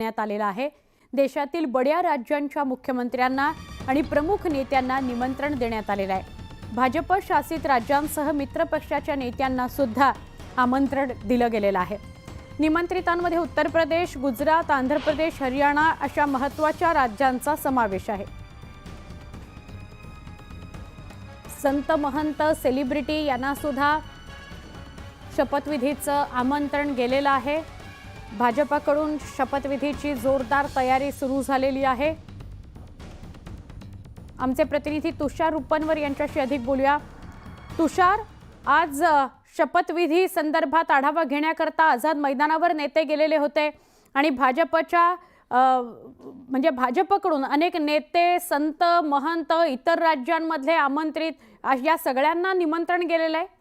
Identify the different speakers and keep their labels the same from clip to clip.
Speaker 1: करण्यात आलेला आहे. देशातील बड्या राज्यांच्या मुख्यमंत्र्यांना आणि प्रमुख नेत्यांना निमंत्रण देण्यात आलेलं आहे. भाजप शासित राज्यांसह मित्रपक्षाच्या नेत्यांना सुद्धा आमंत्रण दिलं गेलेलं आहे. निमंत्रितांमध्ये उत्तर प्रदेश गुजरात आंध्र प्रदेश हरियाणा अशा महत्त्वाच्या राज्यांचा समावेश आहे. संत महंत सेलिब्रिटी यांना सुद्धा शपथविधीचं आमंत्रण गेलेलं आहे. भाजपाकडून शपथविधीची जोरदार तयारी सुरू झालेली आहे. आमचे प्रतिनिधी तुषार रुपनवर यांच्याशी अधिक बोलूया. तुषार आज शपथविधी संदर्भात आढावा घेण्याकरता आझाद मैदानावर नेते गेलेले होते आणि भाजपच्या म्हणजे भाजपकडून अनेक नेते संत महंत इतर राज्यांमधले आमंत्रित या सगळ्यांना निमंत्रण गेलेलं आहे
Speaker 2: अ,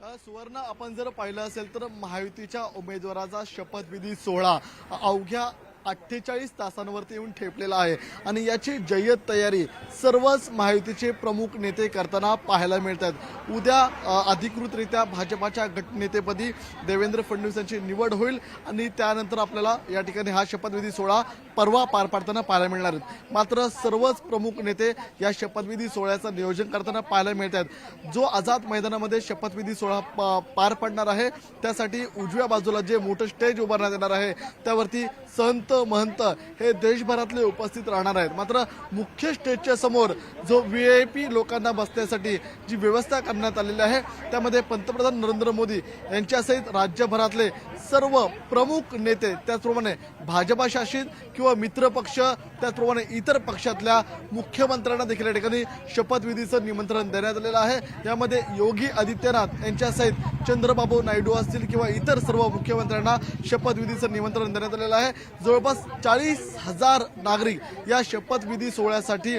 Speaker 2: सुवर्ण आपण जर पाहिलं असेल तर महायुतीच्या उमेदवाराचा शपथविधी सोहळा. अवघ्या अठ्ठेचाळीस तासांवरती येऊन ठेपलेला आहे. आणि याची जय्यत तयारी सर्वच महायुतीचे प्रमुख नेते करताना पाहायला मिळतात. उद्या अधिकृतरित्या भाजपाच्या गटनेतेपदी देवेंद्र फडणवीस यांची निवड होईल आणि त्यानंतर आपल्याला या ठिकाणी हा शपथविधी सोहळा परवा पार पाडताना पाहायला मिळणार आहेत मात्र सर्वच प्रमुख नेते या शपथविधी सोहळ्याचं नियोजन करताना पाहायला मिळत आहेत जो आझाद मैदानामध्ये शपथविधी सोहळा प- पार पडणार आहे त्यासाठी उजव्या बाजूला जे मोठं स्टेज उभारण्यात येणार आहे त्यावरती संत महंत हे देशभरातले उपस्थित राहणार आहेत. मात्र मुख्य स्टेजच्या समोर जो व्ही आय पी लोकांना बसण्यासाठी जी व्यवस्था करण्यात आलेली आहे त्यामध्ये पंतप्रधान नरेंद्र मोदी यांच्यासहित राज्यभरातले सर्व प्रमुख नेते त्याचप्रमाणे भाजपा शासित किंवा मित्रपक्ष त्याचप्रमाणे इतर पक्षातल्या मुख्यमंत्र्यांना देखील या ठिकाणी शपथविधीचं निमंत्रण देण्यात आलेलं आहे. यामध्ये योगी आदित्यनाथ यांच्यासहित चंद्रबाबू नायडू असतील किंवा इतर सर्व मुख्यमंत्र्यांना शपथविधीचं निमंत्रण देण्यात आलेलं आहे. जवळपास चाळीस हजार नागरिक या शपथविधी सोहळ्यासाठी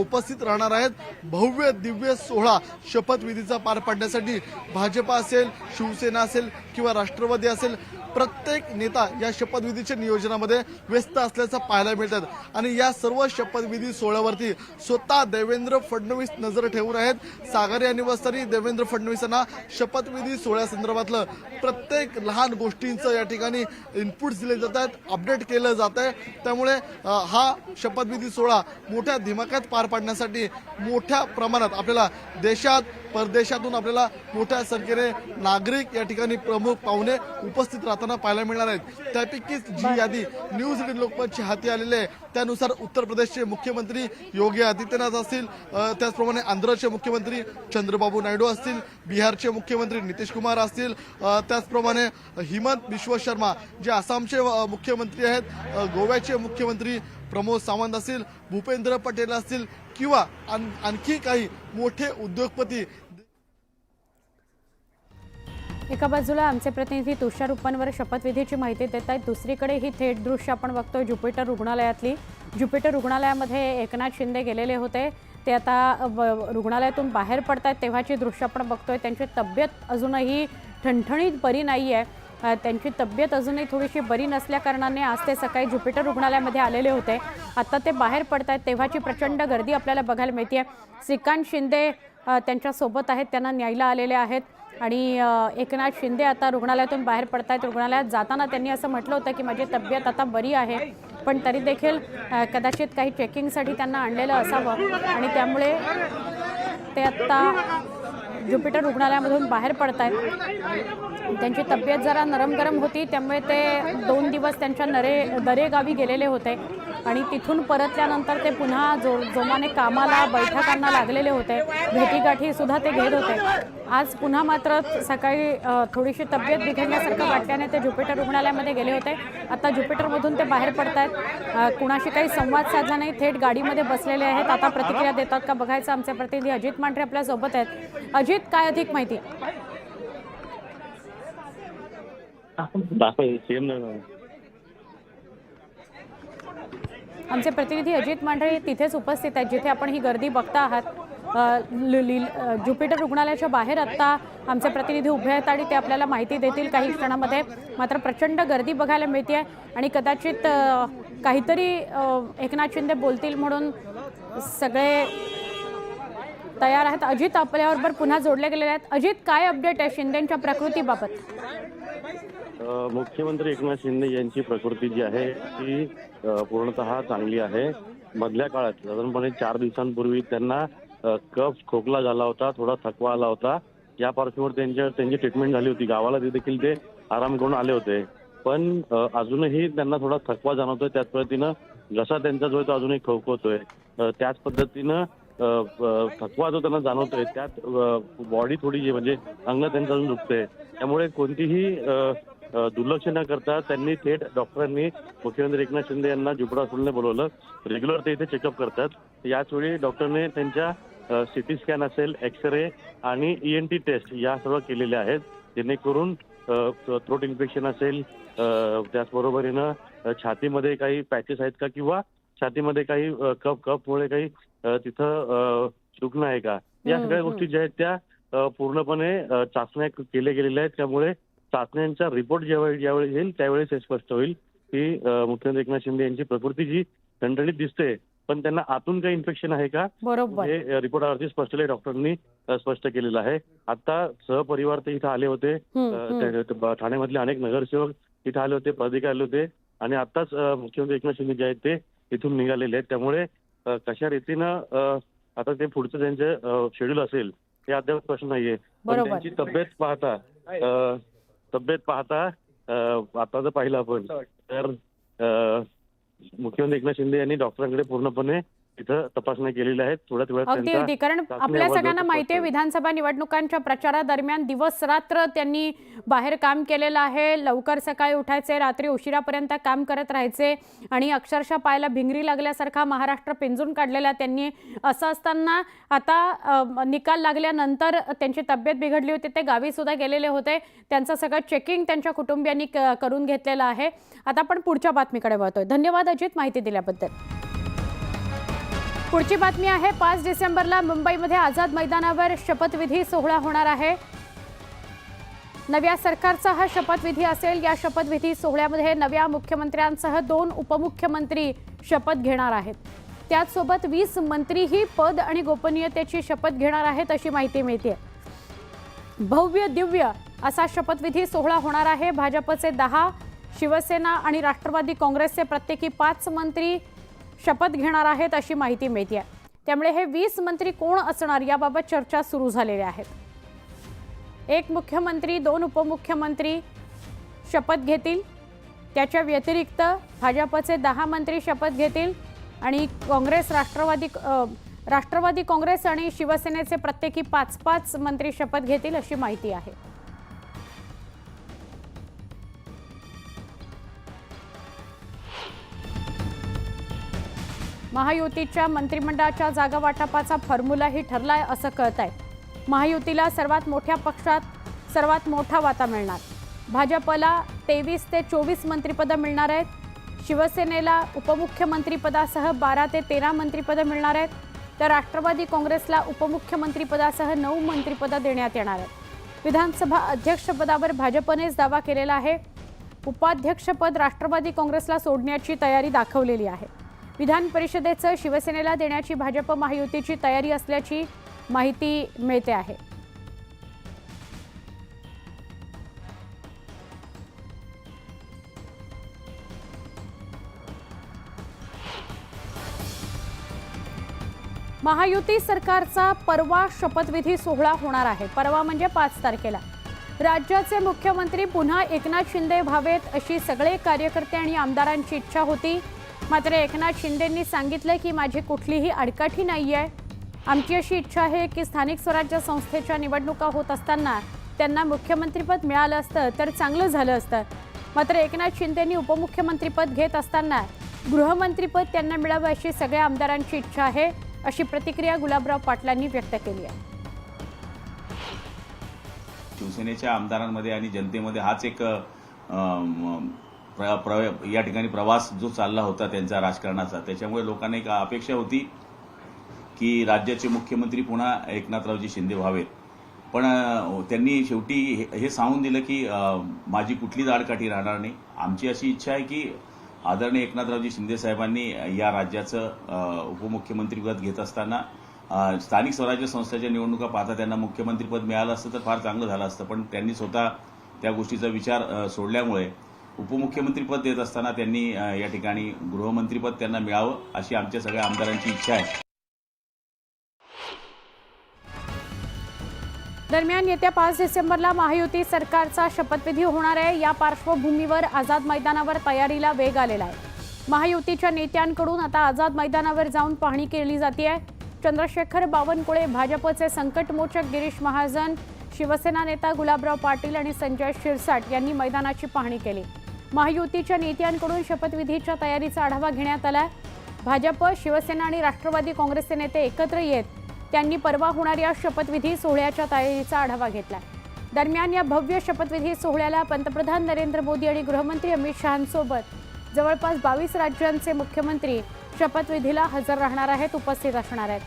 Speaker 2: उपस्थित राहणार आहेत. भव्य दिव्य सोहळा शपथविधीचा पार पाडण्यासाठी भाजपा असेल शिवसेना असेल किंवा राष्ट्रवादी असेल प्रत्येक नेता या शपथविधीच्या नियोजनामध्ये व्यस्त असल्याचं पाहायला मिळतात. आणि या सर्व शपथविधी सोहळ्यावरती स्वतः देवेंद्र फडणवीस नजर ठेवून आहेत. सागरी या निवासस्थानी देवेंद्र फडणवीस यांना शपथविधी सोहळ्यासंदर्भातलं प्रत्येक लहान गोष्टींचं या ठिकाणी इनपुट दिले जात आहेत अपडेट केलं जात आहे. त्यामुळे हा शपथविधी सोहळा मोठ्या धिमाक्यात पार पाडण्यासाठी मोठ्या प्रमाणात आपल्याला देशात परदेशातून आपल्याला मोठ्या संख्येने नागरिक या ठिकाणी प्रमुख पाहुणे उपस्थित राहताना पाहायला मिळणार आहेत. त्यापैकीच जी यादी न्यूज एटीन लोकमतची हाती आलेली आहे त्यानुसार उत्तर प्रदेशचे मुख्यमंत्री योगी आदित्यनाथ असतील त्याचप्रमाणे आंध्रचे मुख्यमंत्री चंद्रबाबू नायडू असतील बिहारचे मुख्यमंत्री नितीश कुमार असतील त्याचप्रमाणे हिमंत बिश्व शर्मा जे आसामचे मुख्यमंत्री आहेत गोव्याचे मुख्यमंत्री प्रमोद सावंत असतील भूपेंद्र पटेल असतील किंवा आण- आणखी काही मोठे उद्योगपती
Speaker 1: एका बाजूला आमचे प्रतिनिधी तुषार उपनवर शपथविधीची माहिती देत आहेत. दुसरीकडे ही थेट दृश्य आपण बघतोय ज्युपिटर रुग्णालयातली. ज्युपिटर रुग्णालयामध्ये एकनाथ शिंदे गेलेले होते. ते आता रुग्णालयातून बाहेर पडत आहेत. तेव्हाची दृश्य आपण बघतोय. त्यांची तब्येत अजूनही ठणठणीत बरी नाही आहे त्यांची तब्येत अजूनही थोडीशी बरी नसल्याकारणाने आज ते सकाळी ज्युपिटर रुग्णालयामध्ये आलेले होते. आता ते बाहेर पडत आहेत. तेव्हाची प्रचंड गर्दी आपल्याला बघायला मिळते आहे श्रीकांत शिंदे त्यांच्यासोबत आहेत. त्यांना न्यायला आलेले आहेत. आणि एकनाथ शिंदे आता रुग्णालयातून बाहेर पडत आहेत रुग्णालयात जाताना त्यांनी असं म्हटलं होतं की माझी तब्येत आता बरी आहे पण तरी देखील कदाचित काही चेकिंगसाठी त्यांना आणलेलं असावं. आणि त्यामुळे ते आत्ता ज्युपिटर रुग्णालयामधून बाहेर पडत आहेत त्यांची तब्येत जरा नरम गरम होती त्यामुळे ते दोन दिवस त्यांच्या नरे दरेगावी गेलेले होते. आणि तिथून परतल्यानंतर ते पुन्हा जो जोमाने कामाला बैठकांना लागलेले होते. भेटीगाठी सुद्धा ते घेत होते. आज पुन्हा मात्र सकाळी थोडीशी तब्येत बिघडण्यासारखं वाटल्याने ते ज्युपिटर रुग्णालयामध्ये गेले होते. आता ज्युपिटरमधून ते बाहेर पडत आहेत कुणाशी काही संवाद साधला नाही. थेट गाडीमध्ये बसलेले आहेत. आता प्रतिक्रिया देतात का बघायचं. आमचे प्रतिनिधी अजित मांढरे आपल्यासोबत आहेत. अजित काय अधिक माहिती? आमचे प्रतिनिधी अजित मांढरे तिथेच उपस्थित आहेत जिथे आपण ही गर्दी बघता आहात. ज्युपिटर रुग्णालयाच्या बाहेर आत्ता आमचे प्रतिनिधी उभे आहेत आणि ते आपल्याला माहिती देतील काही क्षणामध्ये. मात्र प्रचंड गर्दी बघायला मिळते आहे आणि कदाचित काहीतरी एकनाथ शिंदे बोलतील म्हणून सगळे तयार आहेत. अजित आपल्याबरोबर पुन्हा जोडले गेलेले आहेत. अजित काय अपडेट आहे शिंदेच्या प्रकृतीबाबत?
Speaker 3: मुख्यमंत्री एकनाथ शिंदे यांची प्रकृती जी आहे ती पूर्णतः चांगली आहे. मधल्या काळात साधारणपणे चार दिवसांपूर्वी त्यांना कफ खोकला झाला होता थोडा थकवा आला होता. या पार्श्वभूमीवर त्यांच्या त्यांची ट्रीटमेंट झाली होती. गावाला ते देखील ते आराम करून आले होते. पण अजूनही त्यांना थोडा थकवा जाणवतोय. त्याच पद्धतीनं घसा त्यांचा जो आहे तो अजूनही खवखवतोय त्याच पद्धतीनं थकवा जो त्यांना जाणवतोय त्यात बॉडी थोडी म्हणजे अंग त्यांचं अजून दुखतंय. त्यामुळे कोणतीही दुर्लक्ष न करता त्यांनी थेट डॉक्टरांनी मुख्यमंत्री एकनाथ शिंदे यांना जुपडा हॉस्पिटलने बोलवलं. रेग्युलर ते इथे चेकअप करतात. याचवेळी डॉक्टरने त्यांच्या सिटी स्कॅन असेल एक्स रे आणि ई एन टी टेस्ट या सर्व केलेल्या आहेत. जेणेकरून थ्रोट इन्फेक्शन असेल त्याचबरोबरीनं छातीमध्ये काही पॅचेस आहेत का? किंवा छातीमध्ये काही कप कपमुळे काही तिथं दुखणं आहे का? या सगळ्या. गोष्टी ज्या आहेत त्या पूर्णपणे चाचण्या केल्या गेलेल्या आहेत. त्यामुळे चाचण्यांचा रिपोर्ट ज्यावेळी ज्यावेळी येईल त्यावेळेस हे स्पष्ट होईल की मुख्यमंत्री एकनाथ शिंदे यांची प्रकृती जी ठणठणीत दिसते पण त्यांना आतून काही इन्फेक्शन आहे का?
Speaker 1: बरोबर.
Speaker 3: हे रिपोर्टावरती स्पष्टले डॉक्टरांनी स्पष्ट केलेलं आहे. आता सहपरिवार ते इथं आले होते. ठाण्यामधले अनेक नगरसेवक इथं आले होते पदाधिकारी आले होते. आणि आताच मुख्यमंत्री एकनाथ शिंदे जे आहेत ते इथून निघालेले आहेत. त्यामुळे कशा रीतीनं आता ते पुढचं त्यांचं शेड्यूल असेल हे अद्याप प्रश्न नाहीये पण. त्यांची तब्येत पाहता तब्येत पाहता आता जर पाहिलं आपण तर मुख्यमंत्री एकनाथ शिंदे यांनी डॉक्टरांकडे पूर्णपणे इथं तपासण्या केलेल्या आहेत. थोड्याच वेळात
Speaker 1: अगदी
Speaker 3: त्यांचा
Speaker 1: अगदी कारण
Speaker 3: चाचणी
Speaker 1: आपल्या
Speaker 3: अहवाल
Speaker 1: सगळ्यांना माहिती आहे. विधानसभा निवडणुकांच्या प्रचारादरम्यान दिवस रात्र त्यांनी बाहेर काम केलेलं आहे. लवकर सकाळी उठायचे रात्री उशिरापर्यंत काम करत राहायचे आणि अक्षरशः पायाला भिंगरी लागल्यासारखा महाराष्ट्र पिंजून काढलेला त्यांनी. असं असताना आता अ, निकाल लागल्यानंतर त्यांची तब्येत बिघडली होती. ते गावी सुद्धा गेलेले होते. त्यांचं सगळं चेकिंग त्यांच्या कुटुंबियांनी क- करून घेतलेलं आहे. आता आपण पुढच्या बातमीकडे वळतोय. धन्यवाद अजित माहिती दिल्याबद्दल. पुढची बातमी आहे पाच डिसेंबरला मुंबईमध्ये आझाद मैदानावर शपथविधी सोहळा होणार आहे. नव्या सरकारचा हा शपथविधी असेल या शपथविधी सोहळ्यामध्ये नव्या मुख्यमंत्र्यांसह दोन उपमुख्यमंत्री शपथ घेणार आहेत. त्याचसोबत वीस मंत्रीही पद आणि गोपनीयतेची शपथ घेणार आहेत अशी माहिती मिळते भव्य दिव्य असा शपथविधी सोहळा होणार आहे. भाजपचे दहा शिवसेना आणि राष्ट्रवादी काँग्रेसचे प्रत्येकी पाच मंत्री शपथ घेणार आहेत अशी माहिती मिळते त्यामुळे हे वीस मंत्री कोण असणार याबाबत चर्चा सुरू झालेल्या आहेत. एक मुख्यमंत्री दोन उपमुख्यमंत्री शपथ घेतील. त्याच्या व्यतिरिक्त भाजपचे दहा मंत्री शपथ घेतील आणि काँग्रेस राष्ट्रवादी राष्ट्रवादी काँग्रेस आणि शिवसेनेचे प्रत्येकी पाच पाच मंत्री शपथ घेतील अशी माहिती आहे. महायुतीच्या मंत्रिमंडळाच्या जागा वाटपाचा फॉर्म्युलाही ठरलाय असं कळत आहे महायुतीला सर्वात मोठ्या पक्षात सर्वात मोठा वाटा मिळणार. भाजपला तेवीस ते चोवीस मंत्रिपदं मिळणार आहेत. शिवसेनेला उपमुख्यमंत्रीपदासह बारा ते तेरा मंत्रिपदं मिळणार आहेत. तर राष्ट्रवादी काँग्रेसला उपमुख्यमंत्रीपदासह नऊ मंत्रिपदं देण्यात येणार आहेत. विधानसभा अध्यक्षपदावर भाजपनेच दावा केलेला आहे. उपाध्यक्षपद राष्ट्रवादी काँग्रेसला सोडण्याची तयारी दाखवलेली आहे. विधान परिषदेचं शिवसेनेला देण्याची भाजप महायुतीची तयारी असल्याची माहिती मिळते आहे. महायुती सरकारचा परवा शपथविधी सोहळा होणार आहे. परवा म्हणजे पाच तारखेला. राज्याचे मुख्यमंत्री पुन्हा एकनाथ शिंदे व्हावेत अशी सगळे कार्यकर्ते आणि आमदारांची इच्छा होती. मात्र एकनाथ शिंदेंनी सांगितलं की माझी कुठलीही अडकाठी नाही आहे आमची अशी इच्छा आहे की स्थानिक स्वराज्य संस्थेच्या निवडणुका होत असताना त्यांना मुख्यमंत्रीपद मिळालं असतं तर चांगलं झालं असतं. मात्र एकनाथ शिंदेंनी उपमुख्यमंत्रीपद घेत असताना गृहमंत्रीपद त्यांना मिळावं अशी सगळ्या आमदारांची इच्छा आहे अशी प्रतिक्रिया गुलाबराव पाटलांनी व्यक्त केली आहे.
Speaker 4: शिवसेनेच्या आमदारांमध्ये आणि जनतेमध्ये हाच एक प्र, प्र, या ठिकाणी प्रवास जो चालला होता त्यांचा राजकारणाचा. त्याच्यामुळे लोकांना एक अपेक्षा होती की राज्याचे मुख्यमंत्री पुन्हा एकनाथरावजी शिंदे व्हावेत. पण त्यांनी शेवटी हे- हे सांगून दिलं की माझी कुठलीच आडकाठी राहणार नाही. आमची अशी इच्छा आहे की आदरणीय एकनाथरावजी शिंदे साहेबांनी या राज्याचं उपमुख्यमंत्रीपद घेत असताना स्थानिक स्वराज्य संस्थेच्या निवडणुका पाहता त्यांना मुख्यमंत्रीपद मिळालं असतं तर फार चांगलं झालं असतं. पण त्यांनी स्वतः त्या गोष्टीचा विचार सोडल्यामुळे उपमुख्यमंत्रीपद देत असताना त्यांनी या ठिकाणी गृहमंत्रीपद त्यांना मिळावं अशी आमच्या सगळ्या आमदारांची इच्छा आहे.
Speaker 1: दरम्यान येत्या पाच डिसेंबरला महायुती सरकारचा शपथविधी होणार आहे. या पार्श्वभूमीवर आझाद मैदानावर तयारीला वेग आलेला आहे. महायुतीच्या नेत्यांकडून आता आझाद मैदानावर जाऊन पाहणी केली जाते आहे. चंद्रशेखर बावनकुळे भाजपचे संकटमोचक गिरीश महाजन शिवसेना नेता गुलाबराव पाटील आणि संजय शिरसाट यांनी मैदानाची पाहणी केली. महायुतीच्या नेत्यांकडून शपथविधीच्या तयारीचा आढावा घेण्यात आला भाजप शिवसेना आणि राष्ट्रवादी काँग्रेसचे नेते एकत्र येत त्यांनी परवा होणाऱ्या शपथविधी सोहळ्याच्या तयारीचा आढावा घेतला दरम्यान या भव्य शपथविधी सोहळ्याला पंतप्रधान नरेंद्र मोदी आणि गृहमंत्री अमित शहांसोबत जवळपास बावीस राज्यांचे मुख्यमंत्री शपथविधीला हजर राहणार आहेत उपस्थित असणार आहेत.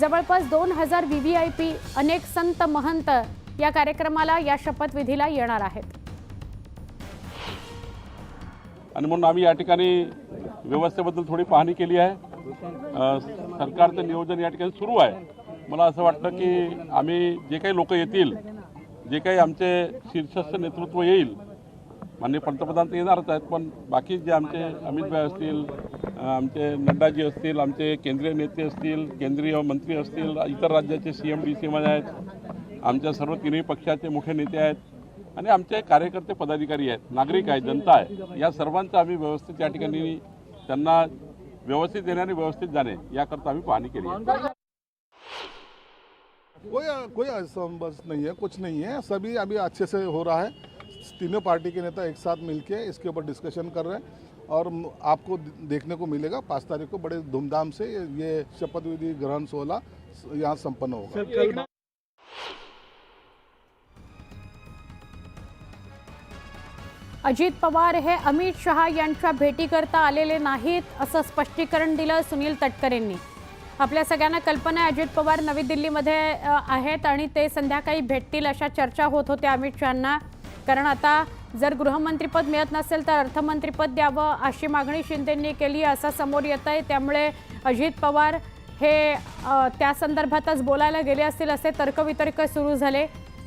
Speaker 1: जवळपास दोन हजार व्ही व्ही आय पी अनेक संत महंत या कार्यक्रमाला या शपथविधीला येणार आहेत.
Speaker 5: आणि म्हणून आम्ही या ठिकाणी व्यवस्थेबद्दल थोडी पाहणी केली आहे. सरकारचं नियोजन या ठिकाणी सुरू आहे. मला असं वाटतं की आम्ही जे काही लोक येतील जे काही आमचे शीर्षस्थ नेतृत्व येईल माननीय पंतप्रधान तर येणारच आहेत पण बाकी जे आमचे अमित भाई असतील आमचे नड्डाजी असतील आमचे केंद्रीय नेते असतील केंद्रीय मंत्री असतील इतर राज्याचे सी एम डी सीमध्ये आहेत आमच्या सर्व तिन्ही पक्षाचे मोठे नेते आहेत. आणि आमचे कार्यकर्ते पदाधिकारी आहेत नागरिक आहेत जनता आहे. या सर्वांचं आम्ही व्यवस्थित या ठिकाणी त्यांना व्यवस्थित येणे आणि व्यवस्थित जाणे याकरता आम्ही पाहणी केली आहे.
Speaker 6: कोई कोई असंबस नहीं है कुछ नहीं है। सभी अभी अच्छे से हो रहा है। तीनों पार्टी के नेता एक साथ मिलके इसके ऊपर डिस्कशन कर रहे हैं और आपको देखने को मिलेगा। पाँच तारीख को बड़े धूमधाम से ये- ये शपथ विधि ग्रहण सोलह यहाँ संपन्न होगा।
Speaker 1: अजित पवार हे अमित शहा यांच्या भेटीकरता आलेले नाहीत असं स्पष्टीकरण दिलं सुनील तटकरेंनी. आपल्या सगळ्यांना कल्पना आहे अजित पवार नवी दिल्लीमध्ये आहेत आणि ते संध्याकाळी भेटतील अशा चर्चा होत होत्या अमित शहांना. कारण आता जर गृहमंत्रीपद मिळत नसेल तर अर्थमंत्रीपद द्यावं अशी मागणी शिंदेंनी केली असं समोर येत आहे. त्यामुळे अजित पवार हे त्या संदर्भातच बोलायला गेले असतील असे तर्कवितर्क सुरू झाले.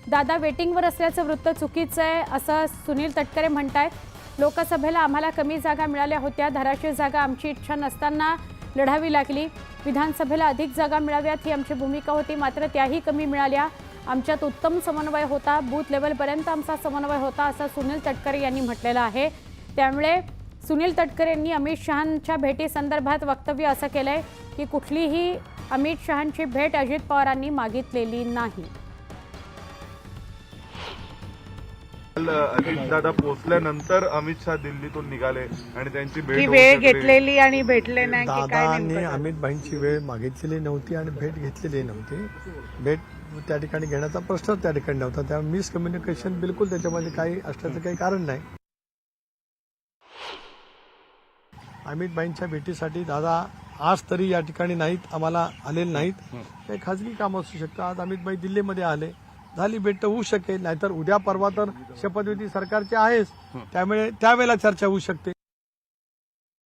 Speaker 1: दादा वेटिंगवर असल्याचं वृत्त चुकीचं आहे असं सुनील तटकरे म्हणतायत. लोकसभेला आम्हाला कमी जागा मिळाल्या होत्या धाराशिव जागा आमची इच्छा नसताना लढावी लागली. विधानसभेला अधिक जागा मिळाव्यात ही आमची भूमिका होती मात्र त्याही कमी मिळाल्या. आमच्यात उत्तम समन्वय होता बूथ लेवलपर्यंत आमचा समन्वय होता असं सुनील तटकरे यांनी म्हटलेलं आहे. त्यामुळे सुनील तटकरे यांनी अमित शहांच्या भेटीसंदर्भात वक्तव्य असं केलं आहे की कुठलीही अमित शहांची भेट अजित पवारांनी मागितलेली नाही.
Speaker 7: अजितदादा पोहोचल्यानंतर अमित शहा दिल्लीतून निघाले आणि त्यांची भेट
Speaker 8: वेळ. घेतलेली आणि भेटले नाही की काय
Speaker 9: दादांनी
Speaker 8: नेमकं?
Speaker 9: अमितभाईंची वेळ मागितलेली नव्हती आणि भेट घेतलेली नव्हती. भेट त्या ठिकाणी घेण्याचा प्रश्न त्या ठिकाणी नव्हता. त्या मिसकम्युनिकेशन बिलकुल त्याच्यामध्ये काही असण्याचं काही कारण नाही. अमितभाईंच्या भेटीसाठी दादा आज तरी या ठिकाणी नाहीत आम्हाला आलेले नाहीत. काही खाजगी काम असू शकतं आज अमितभाई दिल्लीमध्ये आले. झाली भेट होऊ शकेल. नाहीतर उद्या परवा तर शपथविधी सरकारची आहेच. त्यामुळे त्यावेळेला चर्चा होऊ शकते.